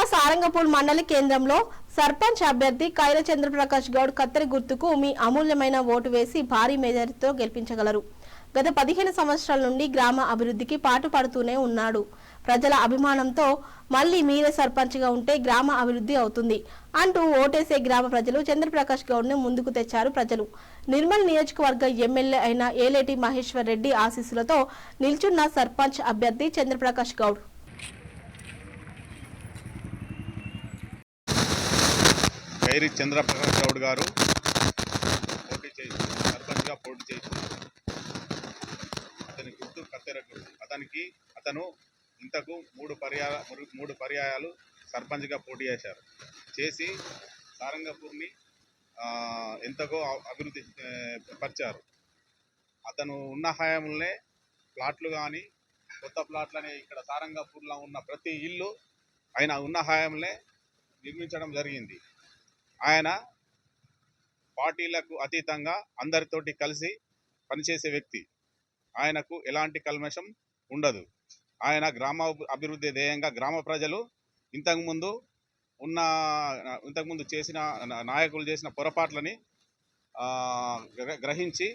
జిల్లా సారంగపూర్ మండలి కేంద్రంలో సర్పంచ్ అభ్యర్థి కైల చంద్రప్రకాష్ గౌడ్ కత్తెర గుర్తుకు మీ అమూల్యమైన ఓటు వేసి భారీ మెజారిటీతో గెలిపించగలరు. గత పదిహేను సంవత్సరాల నుండి గ్రామ అభివృద్ధికి పాటుపడుతూనే ఉన్నాడు. ప్రజల అభిమానంతో మళ్ళీ మీరే సర్పంచ్గా ఉంటే గ్రామ అభివృద్ధి అవుతుంది అంటూ ఓటేసే గ్రామ ప్రజలు చంద్రప్రకాష్ గౌడ్ను ముందుకు తెచ్చారు ప్రజలు. నిర్మల్ నియోజకవర్గ ఎమ్మెల్యే అయిన ఏలేటి మహేశ్వర్ రెడ్డి ఆశీస్సులతో నిల్చున్న సర్పంచ్ అభ్యర్థి చంద్రప్రకాష్ గౌడ్ వైరి చంద్రప్రకాష్ గౌడ్ గారు పోటీ చేసి సర్పంచ్గా పోటీ చేసి అతని గుర్తు కత్తెర గుర్తు అతనికి అతను ఇంతకు మూడు పర్యాయ మూడు- పర్యాయాలు సర్పంచ్గా పోటీ చేశారు. చేసి సారంగపూర్ని ఎంతగో అభివృద్ధి పరిచారు. అతను ఉన్న హయాంలోనే ప్లాట్లు కానీ కొత్త ప్లాట్లనే ఇక్కడ సారంగపూర్లో ఉన్న ప్రతి ఇల్లు ఆయన ఉన్న హయాంలోనే నిర్మించడం జరిగింది. ఆయన పార్టీలకు అతీతంగా అందరితోటి కలిసి పనిచేసే వ్యక్తి. ఆయనకు ఎలాంటి కల్మషం ఉండదు. ఆయన గ్రామ అభివృద్ధి ధ్యేయంగా గ్రామ ప్రజలు ఇంతకుముందు ఉన్న ఇంతకుముందు చేసిన నాయకులు చేసిన పొరపాట్లని గ్రహించి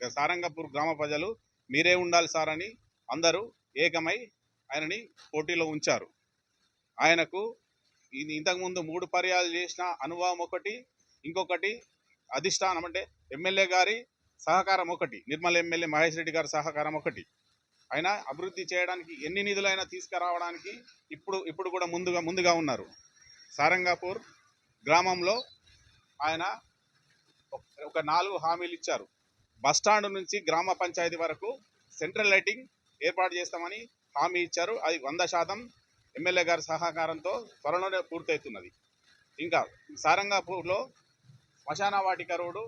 సారంగపూర్ గ్రామ ప్రజలు మీరే ఉండాలి సార్ అని అందరూ ఏకమై ఆయనని పోటీలో ఉంచారు. ఆయనకు ఇది ఇంతకుముందు మూడు పర్యాలు చేసిన అనుభవం ఒకటి ఇంకొకటి అధిష్టానం అంటే ఎమ్మెల్యే గారి సహకారం ఒకటి నిర్మల్ ఎమ్మెల్యే మహేష్ రెడ్డి గారి సహకారం ఒకటి. ఆయన అభివృద్ధి చేయడానికి ఎన్ని నిధులైనా తీసుకురావడానికి ఇప్పుడు ఇప్పుడు కూడా ముందుగా ముందుగా ఉన్నారు. సారంగాపూర్ గ్రామంలో ఆయన ఒక- ఒక నాలుగు హామీలు ఇచ్చారు. బస్టాండ్ నుంచి గ్రామ పంచాయతీ వరకు సెంట్రల్ లైటింగ్ ఏర్పాటు చేస్తామని హామీ ఇచ్చారు. అది వంద శాతం ఎమ్మెల్యే గారి సహకారంతో త్వరలోనే పూర్తవుతున్నది. ఇంకా సారంగాపూర్లో శ్మశాన వాటిక రోడ్డు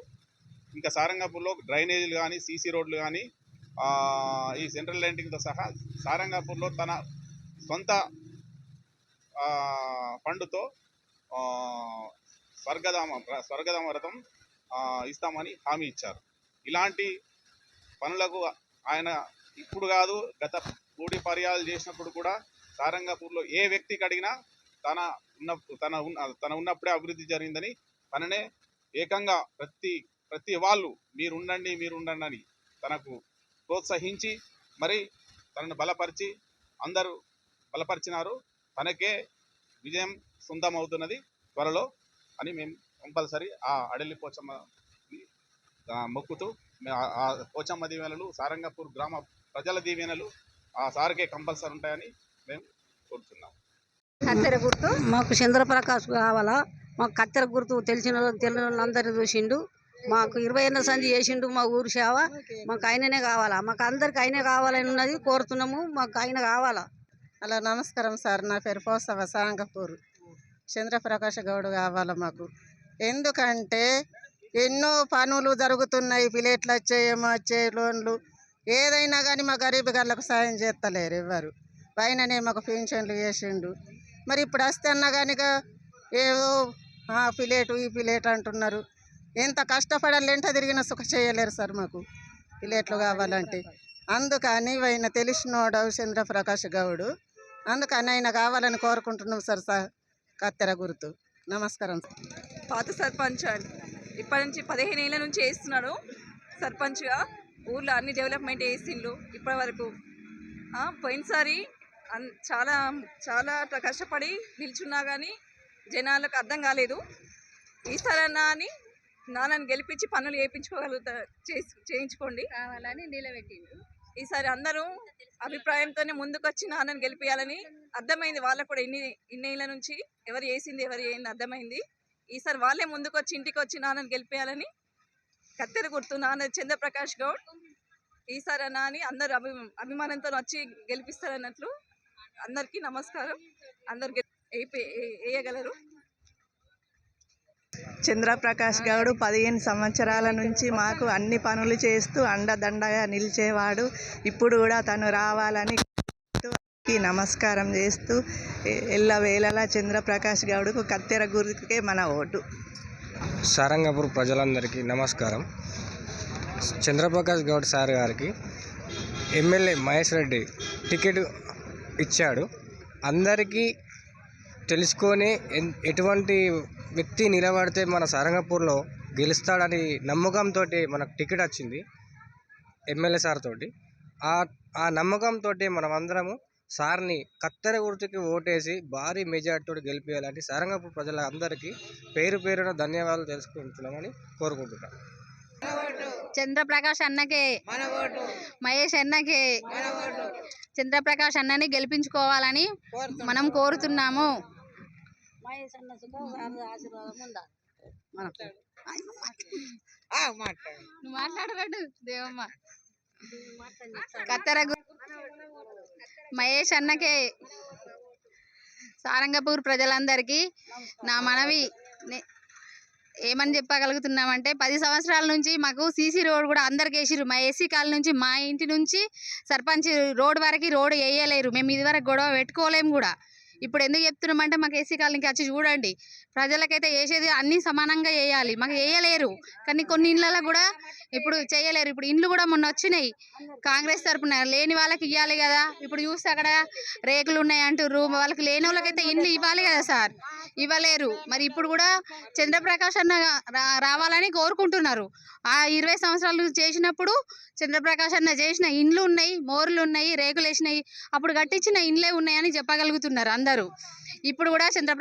ఇంకా సారంగాపూర్లో డ్రైనేజీలు కానీ సీసీ రోడ్లు కానీ ఈ సెంట్రల్ లైటింగ్తో సహా సారంగాపూర్లో తన సొంత ఫండ్తో స్వర్గధామ స్వర్గధామ వ్రతం ఇస్తామని హామీ ఇచ్చారు. ఇలాంటి పనులకు ఆయన ఇప్పుడు కాదు గత కూడి పర్యాలు చేసినప్పుడు కూడా సారంగపూర్లో ఏ వ్యక్తికి అడిగినా తన ఉన్న తన ఉన్న తన ఉన్నప్పుడే అభివృద్ధి జరిగిందని తననే ఏకంగా ప్రతి ప్రతి వాళ్ళు మీరు ఉండండి మీరు ఉండండి అని తనకు ప్రోత్సహించి మరి తనను బలపరిచి అందరూ బలపరిచినారు. తనకే విజయం సొంతం అవుతున్నది త్వరలో అని మేము కంపల్సరీ ఆ అడలి పోచమ్మ మొక్కుతూ ఆ- పోచమ్మ దీవెనలు సారంగపూర్ గ్రామ ప్రజల దీవెనలు ఆ సార్కే కంపల్సరీ ఉంటాయని కోరుతున్నాం. కత్తెర గుర్తు? మాకు చంద్రప్రకాష్ కావాలా? మాకు కత్తెర గుర్తు తెలిసిన వాళ్ళు తెలియని వాళ్ళు అందరినీ చూసిండు. మాకు ఇరవై ఎన్న సంధి చేసిండు మా ఊరు సేవ. మాకు ఆయననే కావాలా? మాకు అందరికి ఆయనే కావాలని ఉన్నది కోరుతున్నాము. మాకు ఆయన కావాలా? హలో నమస్కారం సార్. నా పేరు పోసవ సాంగపూర్. చంద్రప్రకాష్ గౌడ్ కావాలా మాకు. ఎందుకంటే ఎన్నో పనులు జరుగుతున్నాయి. పిలేట్లు వచ్చాయి ఏమో వచ్చాయి లోన్లు. ఏదైనా కానీ మా గరీబ్ గాళ్ళకు సాయం చేస్తలేరు ఎవరు పైననే మాకు పెన్షన్లు వేసిండు మరి ఇప్పుడు వస్తే అన్నా కానీ ఏదో ఆ పిలేటు ఈ పిలేట్ అంటున్నారు. ఎంత కష్టపడాలి ఎంట తిరిగినా సుఖ చేయలేరు సార్ మాకు. పిలేట్లు కావాలంటే. అందుకని ఆయన తెలిసినోడు చంద్రప్రకాష్ గౌడు. అందుకని ఆయన కావాలని కోరుకుంటున్నాం సార్ సార్ కత్తెర గుర్తు. నమస్కారం సార్. పాత సర్పంచ్ అండి. ఇప్పటి నుంచి పదిహేను ఏళ్ళ నుంచి వేస్తున్నాడు సర్పంచ్గా. ఊర్లో అన్ని డెవలప్మెంట్ వేసిండు ఇప్పటి వరకు. పోయినసారి చాలా చాలా కష్టపడి నిల్చున్నా కానీ జనాలకు అర్థం కాలేదు. ఈసారన్నా అని నాన్నని గెలిపించి పనులు చేయించుకోగలుగుతా చేయించుకోండి. కావాలని నిలబెట్టిండు. ఈసారి అందరూ అభిప్రాయంతోనే ముందుకు వచ్చి నాన్నని గెలిపించాలని అర్థమైంది. వాళ్ళకు కూడా ఇన్ని ఇన్నేళ్ళ నుంచి ఎవరు చేసింది ఎవరు ఏంది అర్థమైంది. ఈసారి వాళ్ళే ముందుకు వచ్చి ఇంటికి వచ్చి నాన్నని గెలిపించాలని కత్తెర గుర్తు నాన్న చంద్రప్రకాష్ గౌడ్ ఈసారి అన్న అని అందరు అభి అభిమానంతో వచ్చి గెలిపిస్తారన్నట్లు అందరికీ నమస్కారం. అందరు గె- వేయపే- వే- వేయగలరు చంద్రప్రకాష్ గౌడ్ పదిహేను సంవత్సరాల నుంచి మాకు అన్ని పనులు చేస్తూ అండదండగా నిలిచేవాడు. ఇప్పుడు కూడా తను రావాలని నమస్కారం చేస్తూ ఎల్లవేళలా చంద్రప్రకాష్ గౌడ్కు కత్తెర గురికే మన ఓటు. సారంగపూర్ ప్రజలందరికీ నమస్కారం. చంద్రప్రకాష్ గౌడ్ సార్ గారికి ఎమ్మెల్యే మహేష్ రెడ్డి టికెట్ ఇచ్చాడు. అందరికీ తెలుసుకొని ఎన్- ఎటువంటి వ్యక్తి నిలబడితే మన సారంగపూర్లో గెలుస్తాడని నమ్మకంతో మనకు టికెట్ వచ్చింది ఎమ్మెల్యే సార్ తోటి. ఆ ఆ నమ్మకంతో మనం అందరము సార్ని కత్తెర గుర్తుకి ఓటేసి భారీ మెజార్టీతో గెలిపేయాలని సారంగపూర్ ప్రజలందరికీ పేరు పేరున ధన్యవాదాలు తెలుసుకుంటున్నామని కోరుకుంటున్నాం. చంద్రప్రకాష్ అన్నకే. మహేష్ అన్నకే. చంద్రప్రకాష్ అన్నని గెలిపించుకోవాలని మనం కోరుతున్నాము. మహేష్ నువ్వు మాట్లాడరాడు దేవమ్మ. అన్నకే సారంగపూర్ ప్రజలందరికీ నా మనవి. నే- ఏమని చెప్పగలుగుతున్నామంటే పది సంవత్సరాల నుంచి మాకు సీసీ రోడ్ కూడా అందరికి వేసిర్రు. మా ఏసీ కాల నుంచి మా ఇంటి నుంచి సర్పంచ్ రోడ్ వరకు రోడ్ వేయలేరు. మేము ఇదివరకు గొడవ పెట్టుకోలేము కూడా. ఇప్పుడు ఎందుకు చెప్తున్నామంటే మాకు ఏసీ కాలనీకి వచ్చి చూడండి. ప్రజలకైతే వేసేది అన్నీ సమానంగా వేయాలి మాకు వేయలేరు కానీ కొన్ని ఇళ్ళలో కూడా ఇప్పుడు చేయలేరు. ఇప్పుడు ఇండ్లు కూడా మొన్న వచ్చినాయి. కాంగ్రెస్ తరఫున లేని వాళ్ళకి ఇవ్వాలి కదా. ఇప్పుడు చూస్తే అక్కడ రేకులు ఉన్నాయి అంటారు వాళ్ళకి లేని వాళ్ళకైతే ఇండ్లు ఇవ్వాలి కదా సార్. ఇవ్వలేరు. మరి ఇప్పుడు కూడా చంద్రప్రకాష్ అన్న రా- రావాలని కోరుకుంటున్నారు. ఆ ఇరవై సంవత్సరాలు చేసినప్పుడు చంద్రప్రకాష్ అన్న చేసిన ఇండ్లు ఉన్నాయి మోర్లు ఉన్నాయి రేకులు వేసినాయి అప్పుడు కట్టించిన ఇండ్లే ఉన్నాయని చెప్పగలుగుతున్నారు అందరు. ఇప్పుడు కూడా చంద్రప్రకాష్